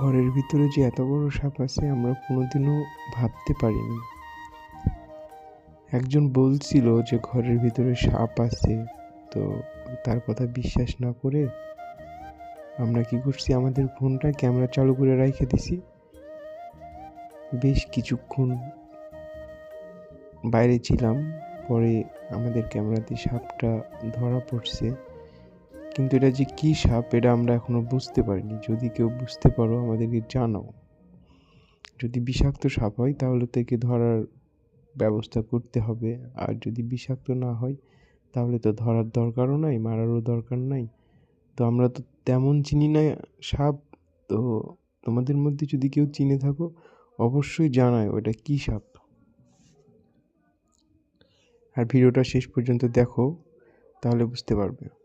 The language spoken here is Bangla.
ঘরের ভিতরে যে এত বড় সাপ আছে, আমরা কোনোদিনও ভাবতে পারিনি। একজন বলছিল যে ঘরের ভিতরে সাপ আছে, তো তার কথা বিশ্বাস না করে আমরা কি করছি? আমাদের ফোনটা ক্যামেরা চালু করে রেখে দিছি। বেশ কিছুক্ষণ বাইরে ছিলাম, পরে আমাদের ক্যামেরাতে সাপটা ধরা পড়ছে। কিন্তু এটা যে কী সাপ, এটা আমরা এখনও বুঝতে পারিনি। যদি কেউ বুঝতে পারো, আমাদেরকে জানাও। যদি বিষাক্ত সাপ হয়, তাহলে থেকে ধরার ব্যবস্থা করতে হবে। আর যদি বিষাক্ত না হয়, তাহলে তো ধরার দরকারও নাই, মারারও দরকার নাই। তো আমরা তো তেমন চিনি না সাপ। তো তোমাদের মধ্যে যদি কেউ চিনে থাকো, অবশ্যই জানায় ওটা কী সাপ। আর ভিডিওটা শেষ পর্যন্ত দেখো, তাহলে বুঝতে পারবে।